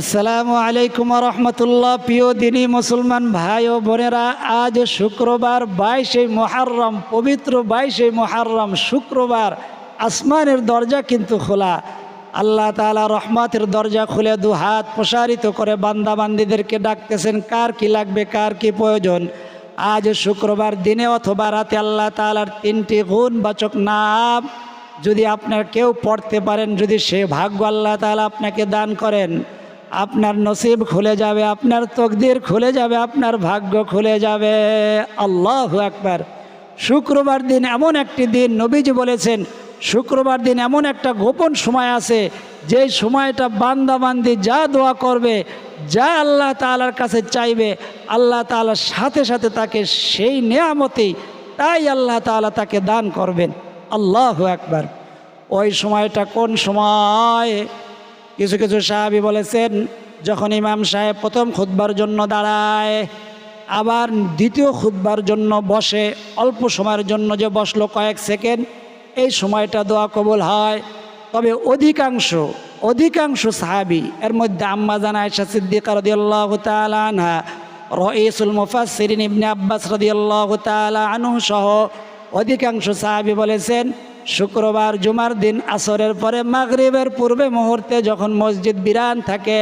আসসালামু আলাইকুম রহমতুল্লাহ প্রিয় দিনী মুসলমান ভাই ও বোনেরা, আজ শুক্রবার বাইশে মহারম পবিত্র বাইশে মহারম শুক্রবার আসমানের দরজা কিন্তু খোলা। আল্লাহ তাআলা রহমতের দরজা খুলে দু হাত প্রসারিত করে বান্দা বান্দিদেরকে ডাকতেছেন, কার কি লাগবে, কার কি প্রয়োজন? আজ শুক্রবার দিনে অথবা রাতে আল্লাহ তাআলার তিনটি গুণবাচক নাম যদি আপনার কেউ পড়তে পারেন, যদি সে ভাগ্য আল্লাহ তাআলা আপনাকে দান করেন আপনার নসিব খুলে যাবে, আপনার তকদির খুলে যাবে, আপনার ভাগ্য খুলে যাবে। আল্লাহ একবার শুক্রবার দিন এমন একটি দিন, নবীজি বলেছেন, শুক্রবার দিন এমন একটা গোপন সময় আছে, যে সময়টা বান্দা বান্দি যা দোয়া করবে, যা আল্লাহ তালার কাছে চাইবে, আল্লাহ তালার সাথে সাথে তাকে সেই নেয়ামতেই, তাই আল্লাহ তালা তাকে দান করবেন। আল্লাহ একবার ওই সময়টা কোন সময়? কিছু কিছু সাহাবি বলেছেন, যখন ইমাম সাহেব প্রথম খুতবার জন্য দাঁড়ায়, আবার দ্বিতীয় খুতবার জন্য বসে, অল্প সময়ের জন্য যে বসল কয়েক সেকেন্ড, এই সময়টা দোয়া কবুল হয়। তবে অধিকাংশ অধিকাংশ সাহাবি, এর মধ্যে আম্মা জানা আয়সা সিদ্দিকা রদিয়াল্লাহ তালা আনহা, রইসুল মুফাসসিরিন ইবনে আব্বাস রদিয়াল্লাহ তালা আনহু সহ অধিকাংশ সাহাবি বলেছেন শুক্রবার জুমার দিন আসরের পরে মাগরিবের পূর্বে মুহূর্তে যখন মসজিদ বিরান থাকে,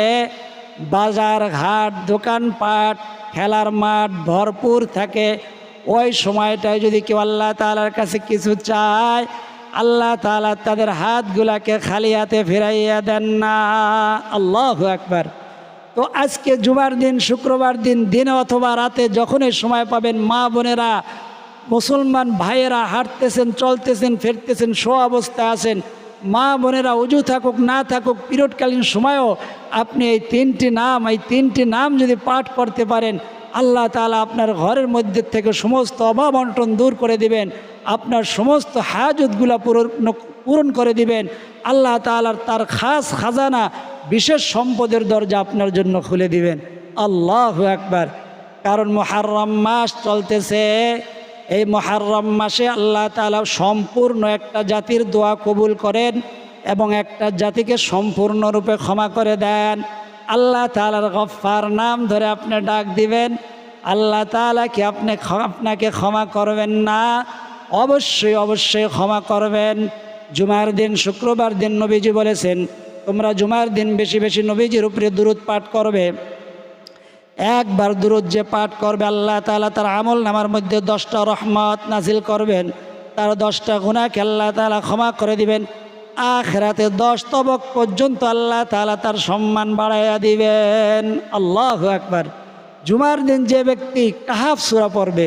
বাজার ঘাট, দোকানপাট, খেলার মাঠ ভরপুর থাকে, ওই সময়টায় যদি কেউ আল্লাহ তালার কাছে কিছু চায়, আল্লাহ তালা তাদের হাতগুলাকে খালি হাতে ফিরাইয়া দেন না। আল্লাহ একবার তো আজকে জুমার দিন, শুক্রবার দিন, দিনে অথবা রাতে যখনই সময় পাবেন মা বোনেরা মুসলমান ভাইয়েরা হাঁটতেছেন, চলতেছেন, ফিরতেছেন শো অবস্থায় আছেন, মা বোনেরা উজু থাকুক, না থাকুক, পিরিয়ডকালীন সময়ও আপনি এই তিনটি নাম, এই তিনটি নাম যদি পাঠ করতে পারেন, আল্লাহ তালা আপনার ঘরের মধ্যে থেকে সমস্ত অভাব দূর করে দিবেন, আপনার সমস্ত হাজতগুলা পূরণ পূরণ করে দিবেন, আল্লাহ তালার তার খাস খাজানা বিশেষ সম্পদের দরজা আপনার জন্য খুলে দিবেন। আল্লাহ একবার কারণ মহারম মাস চলতেছে। এই মহারম মাসে আল্লাহ তালা সম্পূর্ণ একটা জাতির দোয়া কবুল করেন এবং একটা জাতিকে সম্পূর্ণরূপে ক্ষমা করে দেন। আল্লাহ তালার গফার নাম ধরে আপনি ডাক দিবেন। আল্লাহ তালা কি আপনি আপনাকে ক্ষমা করবেন না? অবশ্যই অবশ্যই ক্ষমা করবেন। জুমার দিন, শুক্রবার দিন নবীজি বলেছেন, তোমরা জুমার দিন বেশি বেশি নবীজির উপরে দূরত পাঠ করবে। একবার দূরত যে পাঠ করবে, আল্লাহ তালা তার আমল নামার মধ্যে দশটা রহমত নাজিল করবেন। তার দশটা গুণাকে আল্লাহ তালা ক্ষমা করে দিবেন। আখরাতে দশ তবক পর্যন্ত আল্লাহ তালা তার সম্মান বাড়াইয়া দিবেন। আল্লাহ একবার জুমার দিন যে ব্যক্তি কাহাফ সুরা পড়বে,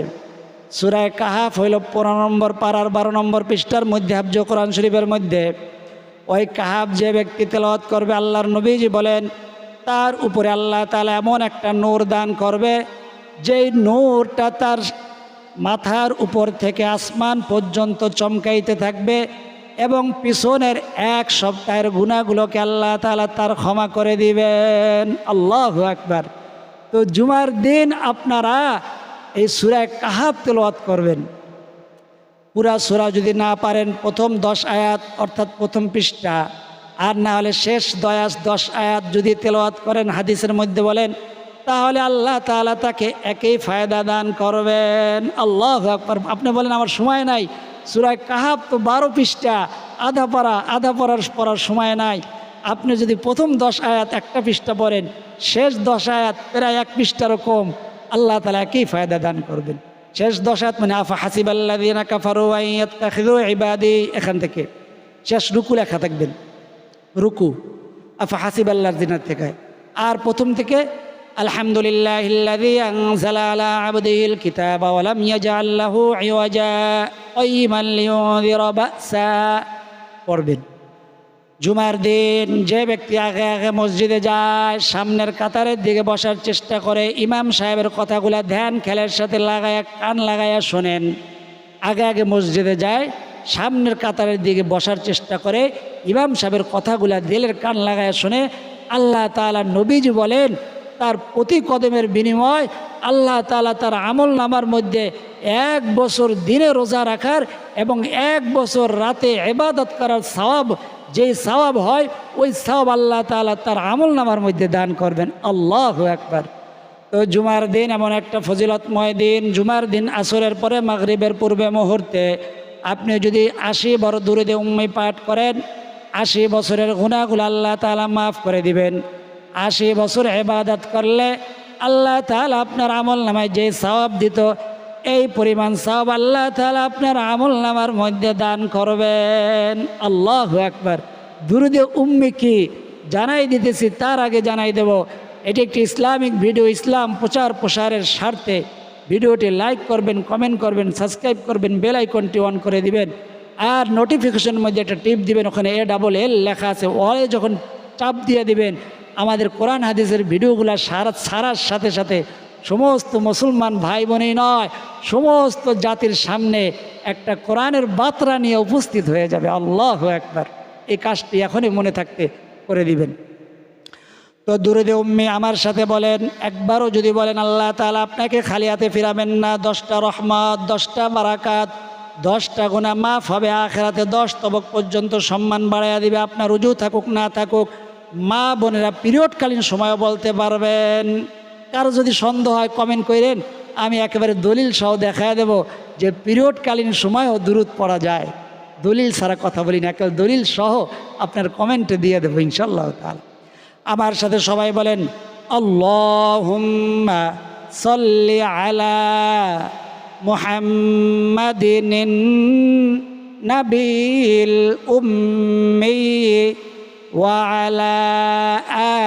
সুরায় কাহাফ হইল পনেরো নম্বর পাড়ার বারো নম্বর পৃষ্ঠার মধ্যে, হাফজ কোরআন শরীফের মধ্যে। ওই কাহাফ যে ব্যক্তি তেলাওয়াত করবে, আল্লাহর নবীজি বলেন তার উপরে আল্লাহ তালা এমন একটা নূর দান করবে, যেই নূরটা তার মাথার উপর থেকে আসমান পর্যন্ত চমকাইতে থাকবে এবং পিছনের এক সপ্তাহের গুণাগুলোকে আল্লাহ তালা তার ক্ষমা করে দিবেন। আল্লাহ একবার তো জুমার দিন আপনারা এই সুরায় কাহাব তেলোয়াত করবেন। পুরা সুরা যদি না পারেন, প্রথম দশ আয়াত অর্থাৎ প্রথম পৃষ্ঠা। আর না হলে শেষ দয়াস দশ আয়াত যদি তেলাওয়াত করেন হাদিসের মধ্যে বলেন, তাহলে আল্লাহ তাআলা তাকে একই ফায়দা দান করবেন। আল্লাহ আপনি বলেন, আমার সময় নাই। সুরায় কাহাব তো বারো পৃষ্ঠা। আধা পড়া, আধা পড়ার পড়ার সময় নাই। আপনি যদি প্রথম দশ আয়াত একটা পৃষ্ঠা পড়েন, শেষ দশ আয়াত প্রায় এক পৃষ্ঠারও কম। আল্লাহ তালা একই ফায়দা দান করবেন। শেষ দশ আয়াত মানে আফা হাসিব আল্লাহ কাফারু এখান থেকে। শেষ রুকু লেখা থাকবেন। রুকু। আফা হাসিব দিনার থেকে। আর প্রথম থেকে, আলহামদুলিল্লাহ কিতাব পড়বেন। জুমার দিন যে ব্যক্তি আগে আগে মসজিদে যায়, সামনের কাতারের দিকে বসার চেষ্টা করে, ইমাম সাহেবের কথাগুলা ধ্যান, খেলের সাথে লাগায়া, কান লাগায়া শোনেন। আগে আগে মসজিদে যায় সামনের কাতারের দিকে বসার চেষ্টা করে। ইমাম সাহেবের কথাগুলা দিলের কান লাগায় শুনে আল্লাহ তালা নবীজি বলেন, তার প্রতি কদমের বিনিময় আল্লাহ তালা তার আমল নামার মধ্যে এক বছর দিনে রোজা রাখার এবং এক বছর রাতে এবাদত করার সওয়াব, যেই সওয়াব হয়, ওই সওয়াব আল্লাহ তাআলা তার আমল নামার মধ্যে দান করবেন। আল্লাহ একবার তো জুমার দিন এমন একটা ফজিলতময় দিন। জুমার দিন আসরের পরে মাগরিবের পূর্বে মুহূর্তে আপনি যদি আশি বড় দূরে দিয়ে উম্মি পাঠ করেন, আশি বছরের গুণাগুলো আল্লাহ তাআলা মাফ করে দিবেন। আশি বছর এবাদত করলে আল্লাহ তাআলা আপনার আমল নামায় যে সওয়াব দিত, এই পরিমাণ সওয়াব আল্লাহ তাআলা আপনার আমল নামার মধ্যে দান করবেন। আল্লাহ একবার দুরুদে উম্মি কি জানাই দিতেছি, তার আগে জানাই দেব, এটি একটি ইসলামিক ভিডিও, ইসলাম প্রচার প্রসারের স্বার্থে। ভিডিওটি লাইক করবেন কমেন্ট করবেন সাবস্ক্রাইব করবেন বেল আইকনটি অন করে দিবেন। আর নোটিফিকেশনের মধ্যে একটা টিপ দিবেন, ওখানে এ ডাবল এল লেখা আছে। ওয়ালে যখন চাপ দিয়ে দিবেন, আমাদের কোরআন হাদিসের ভিডিওগুলো সারা সারার সাথে সাথে সমস্ত মুসলমান ভাই বোনই নয়, সমস্ত জাতির সামনে একটা কোরআনের বার্তা নিয়ে উপস্থিত হয়ে যাবে। আল্লাহ একবার এই কাজটি এখনই মনে থাকতে করে দিবেন। তো দুরুদে উম্মি আমার সাথে বলেন, একবারও যদি বলেন, আল্লাহ তালা আপনাকে খালি হাতে ফিরাবেন না, দশটা রহমত, দশটা বারাকাত, দশটা গুণা মাফ হবে, আখেরাতে দশ তবক পর্যন্ত সম্মান বাড়াইয়া দিবে, আপনার উজু থাকুক, না থাকুক, মা বোনেরা পিরিয়ডকালীন সময়ও বলতে পারবেন। কারও যদি সন্দেহ হয় কমেন্ট করেন আমি একেবারে দলিল সহ দেখায় দেব যে পিরিয়ডকালীন সময়ও দূরত পড়া যায়। দলিল ছাড়া কথা বলি না একেবারে দলিল সহ আপনার কমেন্টে দিয়ে দেবো ইনশাল্লাহ তাহলে আমার সাথে সবাই বলেন আল্লাহুম্মা সল্লি আলা মুহাম্মাদিন নাবিল উম্মি ওয়া আলা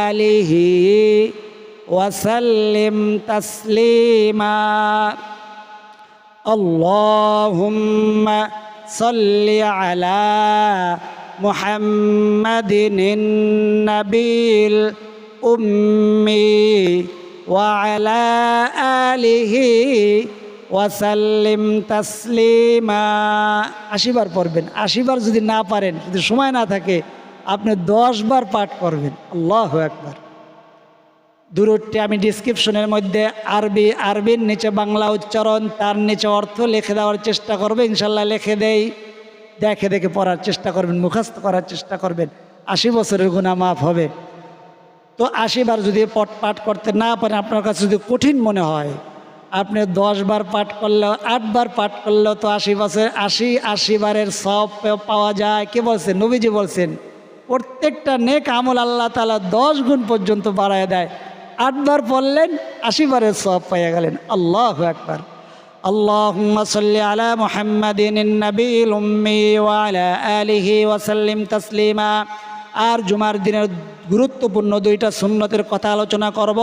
আলিহি ওয়াসাল্লিম তাসলিমা اللهم صل على محمد النبي الأمي وعلى آله ওয়াসাল্লিম তাসলিমা আশিবার পড়বেন আশিবার যদি না পারেন যদি সময় না থাকে আপনি দশ বার পাঠ করবেন আল্লাহ একবার দূরটি আমি ডিসক্রিপশনের মধ্যে আরবি আরবির নিচে বাংলা উচ্চারণ তার নিচে অর্থ লিখে দেওয়ার চেষ্টা করবে ইনশাল্লাহ লিখে দেই দেখে দেখে পড়ার চেষ্টা করবেন, মুখস্থ করার চেষ্টা করবেন। আশি বছরের গুণা মাফ হবে। তো আশিবার যদি পট পাঠ করতে না পারেন, আপনার কাছে যদি কঠিন মনে হয়, আপনি দশ বার পাঠ করলেও আটবার পাঠ করলেও তো আশি বছর, আশি আশি বারের সব পাওয়া যায়। কে বলছেন? নবীজি বলছেন, প্রত্যেকটা নেক আমল আল্লাহ তালা দশ গুণ পর্যন্ত বাড়ায় দেয়। আটবার পড়লেন, আশি বারের সব পাইয়া গেলেন। আল্লাহ একবার اللهم صل على محمد النبي الأمي وعلى آله وسلم تسليما আর জুমার দিনের গুরুত্বপূর্ণ দুইটা সুন্নতের কথা আলোচনা করব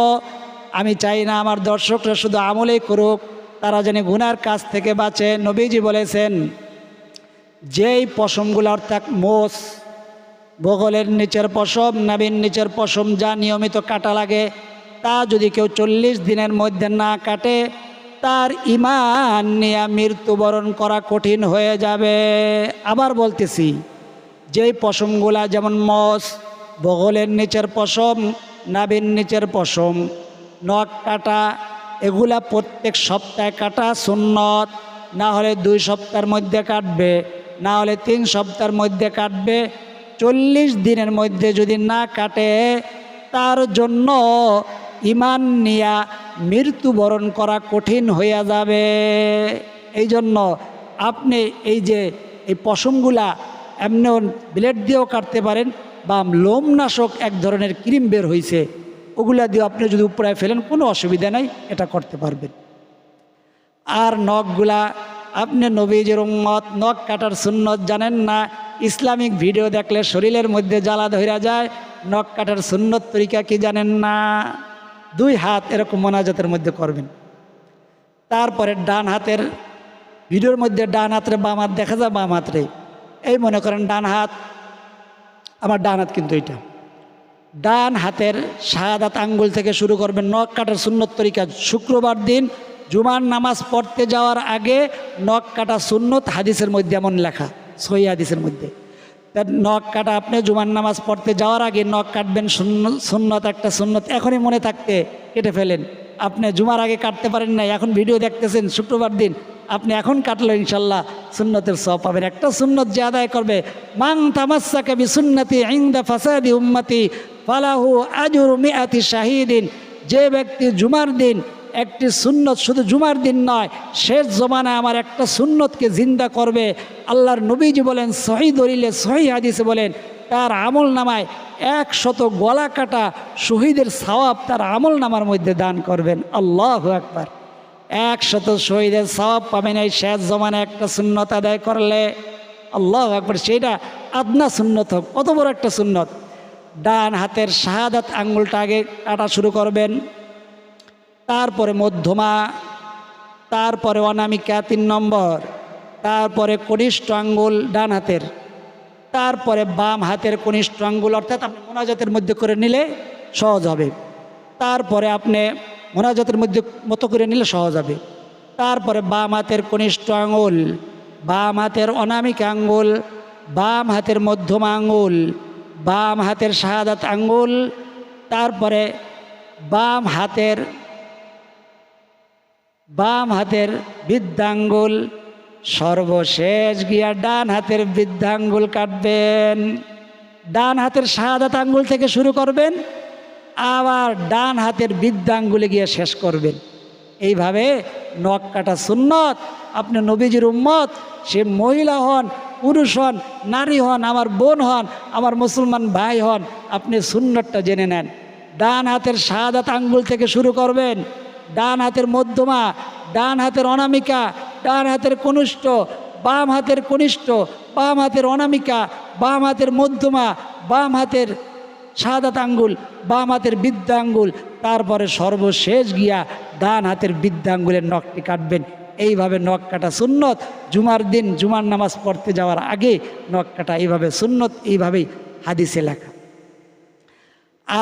আমি চাই না আমার দর্শকরা শুধু আমলেই করুক তারা যেন গুনার কাছ থেকে বাঁচে নবীজি বলেছেন যেই পশমগুলো অর্থাৎ মোষ বগলের নিচের পশম নাবির নিচের পশম যা নিয়মিত কাটা লাগে তা যদি কেউ চল্লিশ দিনের মধ্যে না কাটে তার ইমান নিয়ে মৃত্যুবরণ করা কঠিন হয়ে যাবে। আবার বলতেছি, যেই পশমগুলা যেমন মস, বগলের নিচের পশম নাবির নিচের পশম, নখ কাটা, এগুলা প্রত্যেক সপ্তাহে কাটা সুন্নত, না হলে দুই সপ্তাহের মধ্যে কাটবে, না হলে তিন সপ্তাহের মধ্যে কাটবে, চল্লিশ দিনের মধ্যে যদি না কাটে, তার জন্য ইমান নিয়া মৃত্যুবরণ করা কঠিন হইয়া যাবে। এই জন্য আপনি এই যে এই পশমগুলা এমনি ব্লেড দিয়েও কাটতে পারেন বা লোমনাশক এক ধরনের ক্রিম বের হয়েছে ওগুলা দিয়ে আপনি যদি উপরে ফেলেন, কোনো অসুবিধা নাই, এটা করতে পারবেন। আর নখগুলা, আপনি নবীজের উম্মত, নখ কাটার সুন্নত জানেন না, ইসলামিক ভিডিও দেখলে শরীরের মধ্যে জ্বালা ধরা যায়, নখ কাটার সুন্নত তরিকা কি জানেন না? দুই হাত এরকম মোনাজাতের মধ্যে করবেন। তারপরে ডান হাতের ভিডিওর মধ্যে ডান হাতের, বাম হাত, দেখা যায় বাম হাতরে। এই মনে করেন ডান হাত, আমার ডান হাত কিন্তু এটা। ডান হাতের শাহাদাত আঙ্গুল থেকে শুরু করবেন, নখ কাটার সুন্নত তরিকা। শুক্রবার দিন জুমার নামাজ পড়তে যাওয়ার আগে নখ কাটা সুন্নত হাদিসের মধ্যে এমন লেখা, সহি হাদিসের মধ্যে। তা নখ কাটা, আপনি জুমার নামাজ পড়তে যাওয়ার আগে নখ কাটবেন শূন্য সুন্নত একটা সুন্নত। এখনই মনে থাকতে কেটে ফেলেন। আপনি জুমার আগে কাটতে পারেন না এখন ভিডিও দেখতেছেন, শুক্রবার দিন। আপনি এখন কাটলো ইনশাল্লাহ, সুন্নতের সব পাবেন। একটা সুন্নত যে আদায় করবে মাং তামাসা কবি সুন্নতি ইন্দা ফাসাদি উম্মতি, ফালাহু আজুর মিয়াতি শাহিদিন। যে ব্যক্তি জুমার দিন একটি সুন্নত শুধু জুমার দিন নয়, শেষ জমানায় আমার একটা সুন্নতকে জিন্দা করবে। আল্লাহর নবীজি বলেন, সহি দলিলে, সহি হাদিসে বলেন, তার আমল নামায় একশত গলা কাটা শহীদের সওয়াব তার আমল নামার মধ্যে দান করবেন। আল্লাহ একবার একশত শহীদের সওয়াব পাবেন এই শেষ জমানায় একটা সুন্নত আদায় করলে। আল্লাহ একবার সেইটা আদনা সুন্নত হোক কত বড় একটা সুন্নত। ডান হাতের শাহাদাত আঙ্গুলটা আগে কাটা শুরু করবেন। তারপরে মধ্যমা, তারপরে অনামিকা তিন নম্বর, তারপরে কনিষ্ঠ আঙ্গুল ডান হাতের, তারপরে বাম হাতের কনিষ্ঠ আঙ্গুল, অর্থাৎ আপনি মোনাজাতের মধ্যে করে নিলে সহজ হবে। তারপরে আপনি মোনাজাতের মধ্যে মতো করে নিলে সহজ হবে। তারপরে বাম হাতের কনিষ্ঠ আঙ্গুল, বাম হাতের অনামিক আঙ্গুল, বাম হাতের মধ্যমা আঙ্গুল, বাম হাতের শাহাদাত আঙ্গুল, তারপরে বাম হাতের বাম হাতের বৃদ্ধাঙ্গুল, সর্বশেষ গিয়া ডান হাতের বৃদ্ধাঙ্গুল কাটবেন। ডান হাতের শাহাদাত আঙ্গুল থেকে শুরু করবেন, আবার ডান হাতের বৃদ্ধাঙ্গুলে গিয়ে শেষ করবেন। এইভাবে নখ কাটা সুন্নত, আপনি নবীজির উম্মত, সে মহিলা হন, পুরুষ হন, নারী হন, আমার বোন হন, আমার মুসলমান ভাই হন, আপনি সুন্নতটা জেনে নেন। ডান হাতের শাহাদাত আঙ্গুল থেকে শুরু করবেন ডান হাতের মধ্যমা, ডান হাতের অনামিকা, ডান হাতের কনিষ্ঠ, বাম হাতের কনিষ্ঠ, বাম হাতের অনামিকা, বাম হাতের মধ্যমা, বাম হাতের সাদাত আঙ্গুল, বাম হাতের বৃদ্ধা আঙ্গুল। তারপরে সর্বশেষ গিয়া ডান হাতের বৃদ্ধা আঙ্গুলের নখটি কাটবেন। এইভাবে নখ কাটা সুন্নত। জুমার দিন জুমার নামাজ পড়তে যাওয়ার আগে নখ কাটা এইভাবে সুন্নত, এইভাবেই হাদিসে লেখা।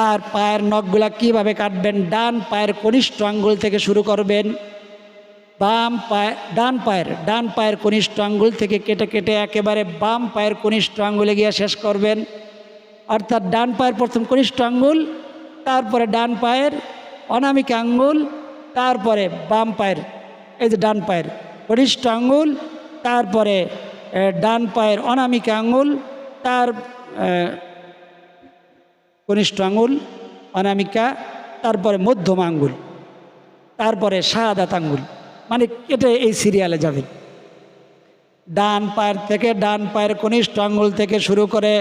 আর পায়ের নখগুলা কীভাবে কাটবেন? ডান পায়ের কনিষ্ঠ আঙ্গুল থেকে শুরু করবেন। বাম পায়ে, ডান পায়ের ডান পায়ের কনিষ্ঠ আঙ্গুল থেকে কেটে কেটে একেবারে বাম পায়ের কনিষ্ঠ আঙ্গুলে গিয়ে শেষ করবেন। অর্থাৎ ডান পায়ের প্রথম কনিষ্ঠ আঙ্গুল, তারপরে ডান পায়ের অনামিক আঙ্গুল, তারপরে বাম পায়ের, এই যে ডান পায়ের কনিষ্ঠ আঙ্গুল, তারপরে ডান পায়ের অনামিক আঙ্গুল, তার কনিষ্ঠ আঙ্গুল অনামিকা, তারপরে মধ্যম আঙ্গুল তারপরে শাহাদাত আঙ্গুল মানে কেটে এই সিরিয়ালে যাবে। ডান পায়ের থেকে ডান পায়ের কনিষ্ঠ আঙ্গুল থেকে শুরু করে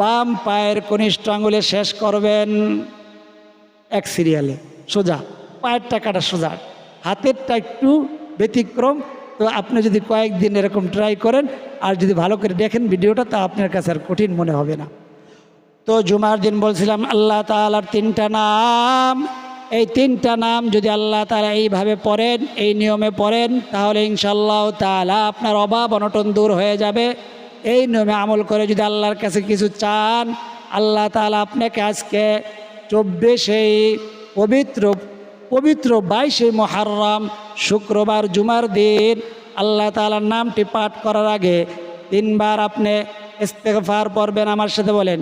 বাম পায়ের কনিষ্ঠ আঙ্গুলে শেষ করবেন এক সিরিয়ালে। সোজা পায়েরটা কাটা সোজা। হাতেরটা একটু ব্যতিক্রম। তো আপনি যদি কয়েকদিন এরকম ট্রাই করেন, আর যদি ভালো করে দেখেন ভিডিওটা, তা আপনার কাছে আর কঠিন মনে হবে না। তো জুমার দিন বলছিলাম, আল্লাহ তালার তিনটা নাম। এই তিনটা নাম যদি আল্লাহ তালা এইভাবে পড়েন, এই নিয়মে পড়েন, তাহলে ইনশাল্লাহ তালা আপনার অভাব অনটন দূর হয়ে যাবে। এই নিয়মে আমল করে যদি আল্লাহর কাছে কিছু চান, আল্লাহ তালা আপনাকে আজকে চব্বিশেই পবিত্র পবিত্র বাইশে মহারম শুক্রবার জুমার দিন আল্লাহ তালার নামটি পাঠ করার আগে তিনবার আপনি ইস্তেগফার পড়বেন। আমার সাথে বলেন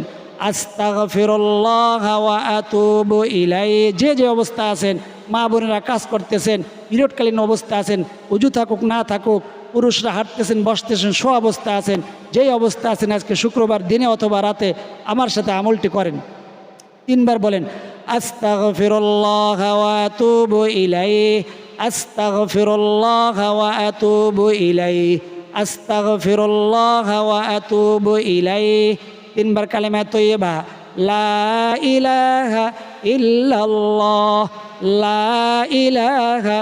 ইলাই যে যে অবস্থা আছেন, মা বোনেরা কাজ করতেছেন বিরটকালীন অবস্থা আছেন, উজু থাকুক, না থাকুক, পুরুষরা হাঁটতেছেন, বসতেছেন শো অবস্থা আছেন, যেই অবস্থা আছেন আজকে শুক্রবার দিনে অথবা রাতে আমার সাথে আমলটি করেন। তিনবার বলেন, আস্তাগফিরুল্লাহ ওয়া আতুবু ইলাইহি। আস্তাগফিরুল্লাহ ওয়া তিনবার কালেমা তৈয়বা লা ইলাহা ইল্লাল্লাহ, লা ইলাহা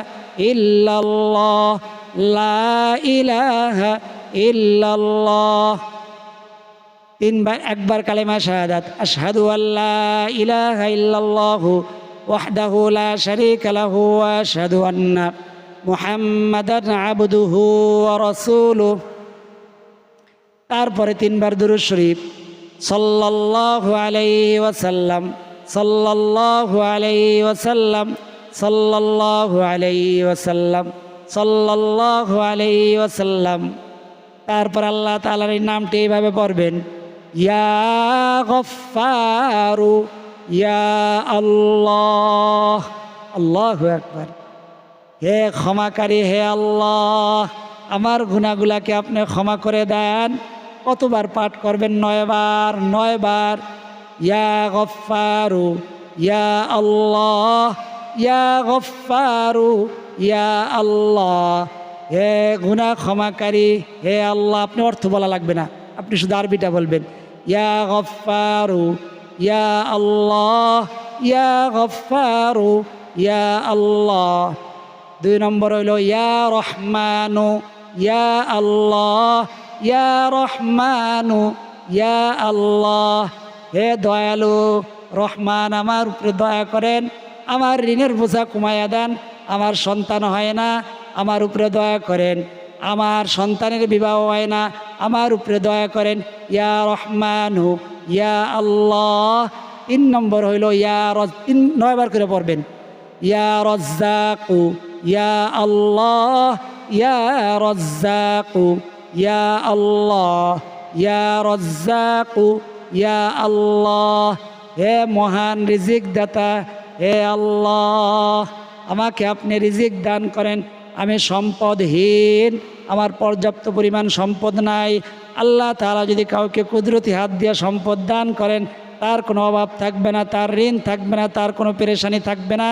ইল্লাল্লাহ, লা ইলাহা ইল্লাল্লাহ। তিনবার, একবার কালেমা শাহাদাত, আশহাদু আল্লাহ ইলাহা ইল্লাল্লাহু ওয়াহদাহু লা শারীকা লাহু ওয়া আশহাদু আন্না মুহাম্মাদান আবদুহু ওয়া তারপরে তিনবার দুরূদ শরীফ সাল্লাল্লাহু আলাইহি ওয়াসাল্লাম, সাল্লাল্লাহু আলাইহি ওয়াসাল্লাম, সাল্লাল্লাহু আলাইহি ওয়াসাল্লাম, সাল্লাল্লাহু আলাইহি ওয়াসাল্লাম। তারপর আল্লাহ তাআলার এই নামটি এইভাবে পড়বেন, ইয়া গফফারু, ইয়া আল্লাহ। আল্লাহু আকবার। হে ক্ষমাকারী, হে আল্লাহ, আমার গুণাগুলাকে আপনি ক্ষমা করে দেন। কতবার পাঠ করবেন? নয়বার নয়বার। ইয়া গফারু ইয়া আল্লাহ, ইয়া গফারু ইয়া আল্লাহ। হে গুণা ক্ষমাকারী, হে আল্লাহ, আপনি অর্থ বলা লাগবে না। আপনি শুধু আরবিটা বলবেন। ইয়া গফারু ইয়া আল্লাহ, ইয়া গফারু ইয়া আল্লাহ। দুই নম্বর হইল, ইয়া রহমানু, ইয়া আল্লাহ। ইয়া রহমানু, ইয়া আল্লাহ, হে দয়ালু রহমান, আমার উপরে দয়া করেন, আমার ঋণের বোঝা কমাইয়া দেন, আমার সন্তান হয় না, আমার উপরে দয়া করেন, আমার সন্তানের বিবাহ হয় না, আমার উপরে দয়া করেন, ইয়া রহমানু, ইয়া আল্লাহ, তিন নম্বর হইল ইয়া রজ, তিন নয়বার করে পড়বেন, ইয়া রজ্জাকু, ইয়া আল্লাহ, ইয়া রজ্জাকু। ইয়া আল্লাহ, ইয়া রজ্জাকু, ইয়া আল্লাহ, হে মহান রিজিক দাতা হে আল্লাহ, আমাকে আপনি রিজিক দান করেন, আমি সম্পদহীন, আমার পর্যাপ্ত পরিমাণ সম্পদ নাই। আল্লাহ তাআলা যদি কাউকে কুদরতি হাত দিয়ে সম্পদ দান করেন, তার কোনো অভাব থাকবে না, তার ঋণ থাকবে না, তার কোনো পেরেশানি থাকবে না।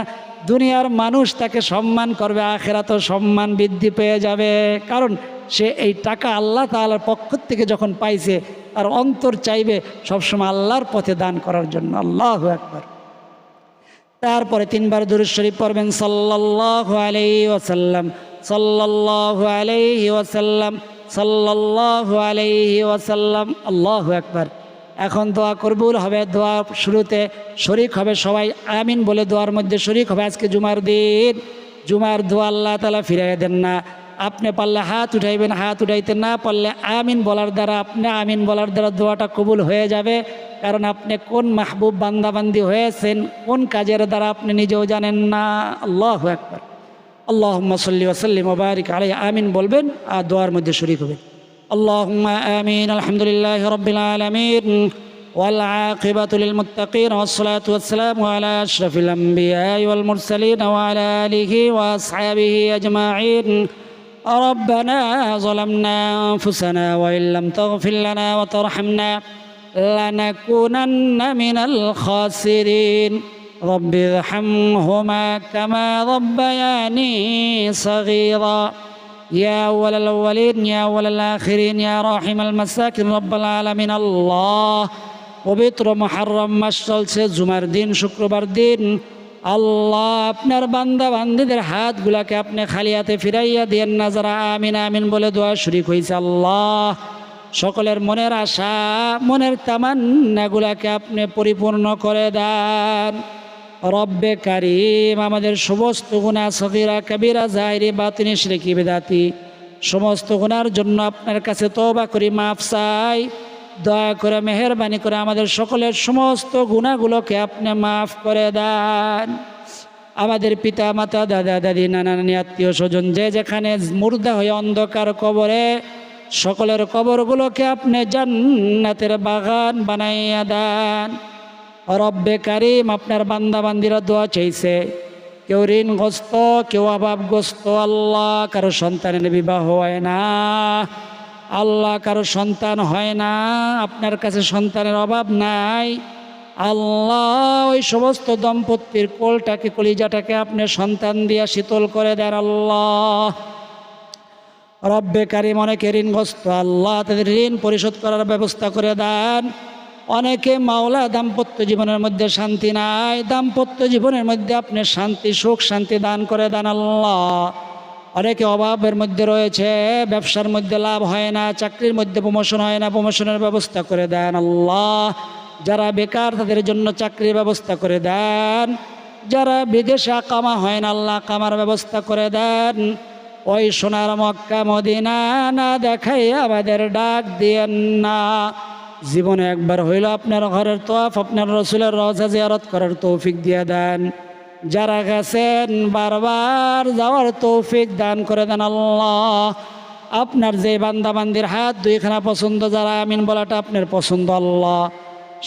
দুনিয়ার মানুষ তাকে সম্মান করবে আখেরাত সম্মান বৃদ্ধি পেয়ে যাবে। কারণ সে এই টাকা আল্লাহ তাআলার পক্ষ থেকে যখন পাইছে, তার অন্তর চাইবে সবসময় আল্লাহর পথে দান করার জন্য। আল্লাহ একবার তারপরে তিনবার দুরুদ শরীফ পড়বেন, সাল্লাল্লাহু আলাইহি ওয়াসাল্লাম। সাল্লাল্লাহু আলাইহি ওয়াসাল্লাম, সাল্লাল্লাহু আলাইহি ওয়াসাল্লাম। আল্লাহু একবার এখন দোয়া কবুল হবে, দোয়া শুরুতে শরিক হবে সবাই, আমিন বলে দোয়ার মধ্যে শরিক হবে। আজকে জুমার দিন, জুমার দোয়া আল্লাহ তালা ফিরাই দেন না। আপনি পারলে হাত উঠাইবেন হাত উঠাইতে না পারলে আমিন বলার দ্বারা আপনি আমিন বলার দ্বারা দোয়াটা কবুল হয়ে যাবে কারণ আপনি কোন মাহবুব বান্দাবান্দি হয়েছেন কোন কাজের দ্বারা আপনি নিজেও জানেন না আল্লাহ একবার আল্লাহ সাল্লি ওসাল্লিম ওবারিক আলাই আমিন বলবেন আর দোয়ার মধ্যে শরিক হবে اللهم آمين الحمد لله رب العالمين والعاقبة للمتقين والصلاة والسلام على أشرف الأنبياء والمرسلين وعلى آله وأصحابه أجمعين ربنا ظلمنا أنفسنا وإن لم تغفر لنا وترحمنا لنكونن من الخاسرين رب ارحمهما كما ربياني صغيرا يا أول الأولين يا أول الآخرين يا راحم المساكن رب العالمين الله পবিত্র মহারম মাস চলছে জুমার দিন শুক্রবার দিন আল্লাহ, আপনার বান্দা বান্দিদের হাতগুলাকে আপনি খালি হাতে ফিরাইয়া দিয়েন না, যারা আমিন আমিন বলে দোয়া শুরু হয়েছে আল্লাহ। সকলের মনের আশা, মনের তামান্নাগুলাকে আপনি পরিপূর্ণ করে দেন। রব্বে কারিম, আমাদের সমস্ত গুণা সফিরা কবিরা, জাহিরি, বাতিনি শ্রেকি বেদাতি, সমস্ত গুণার জন্য আপনার কাছে তবা করি, মাফ চাই। দয়া করে, মেহরবানি করে আমাদের সকলের সমস্ত গুণাগুলোকে আপনি মাফ করে দেন। আমাদের পিতা, মাতা, দাদা, দাদি, নানা, নানি, আত্মীয় স্বজন, যে যেখানে মুর্দা হয়ে অন্ধকার কবরে, সকলের কবরগুলোকে আপনি জান্নাতের বাগান বানাইয়া দেন। রব্বে কারিম, আপনার বান্দা বান্দিরা দোয়া চাইছে, কেউ ঋণগ্রস্ত, কেউ অভাবগ্রস্ত, আল্লাহ কারও সন্তানের বিবাহ হয় না। আল্লাহ কারও সন্তান হয় না, আপনার কাছে সন্তানের অভাব নাই। আল্লাহ ওই সমস্ত দম্পতির কোলটাকে, কলিজাটাকে আপনি সন্তান দিয়া শীতল করে দেন আল্লাহ। রব্বে কারিম অনেকে ঋণগ্রস্ত, আল্লাহ তাদের ঋণ পরিশোধ করার ব্যবস্থা করে দেন। অনেকে মাওলা দাম্পত্য জীবনের মধ্যে শান্তি নাই, দাম্পত্য জীবনের মধ্যে আপনি শান্তি, সুখ, শান্তি দান করে দেন আল্লাহ। অনেকে অভাবের মধ্যে রয়েছে, ব্যবসার মধ্যে লাভ হয় না, চাকরির মধ্যে প্রমোশন হয় না প্রমোশনের ব্যবস্থা করে দেন আল্লাহ। যারা বেকার, তাদের জন্য চাকরির ব্যবস্থা করে দেন। যারা বিদেশে কামা হয় না, আল্লাহ কামার ব্যবস্থা করে দেন। ওই সোনার মক্কা, মদিনা না দেখাই আমাদের ডাক দিয়েন না। জীবনে একবার হইল আপনার ঘরের তোয়াফ, আপনার রসুলের রজা জিয়ারত করার তৌফিক দিয়ে দেন। যারা গেছেন বারবার যাওয়ার তৌফিক দান করে দেন আল্লাহ আপনার যে বান্দাবান্দির হাত দুইখানা পছন্দ যারা আমিন বলাটা আপনার পছন্দ আল্লাহ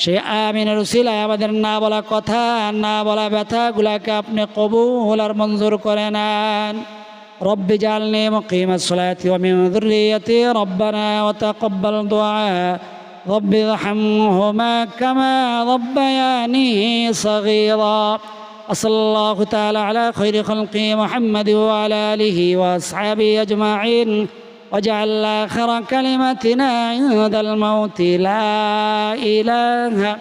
সে আমিনের উসিলায় আমাদের না বলা কথা না বলা ব্যথাগুলাকে আপনি কবুল আর মঞ্জুর করে নেন رب اجعلني مقيم الصلاة ومن ذريتي ربنا وتقبل دعاء رب ارحمهما كما ربياني صغيرا وصلى الله تعالى على خير خلقه محمد وعلى آله وأصحابه أجمعين واجعل آخر كلمتنا عند الموت لا إله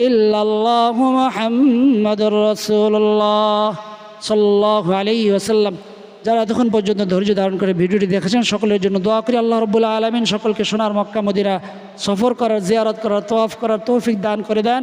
إلا الله محمد رسول الله সাল্লাল্লাহু আলাইহি ওয়াসাল্লাম যারা এতক্ষণ পর্যন্ত ধৈর্য ধারণ করে ভিডিওটি দেখেছেন সকলের জন্য দোয়া করি আল্লাহ রব্বুল্লাহ আলমিন সকলকে সোনার মক্কা মদিনা সফর করার জিয়ারত করার তোয়াফ করার তৌফিক দান করে দেন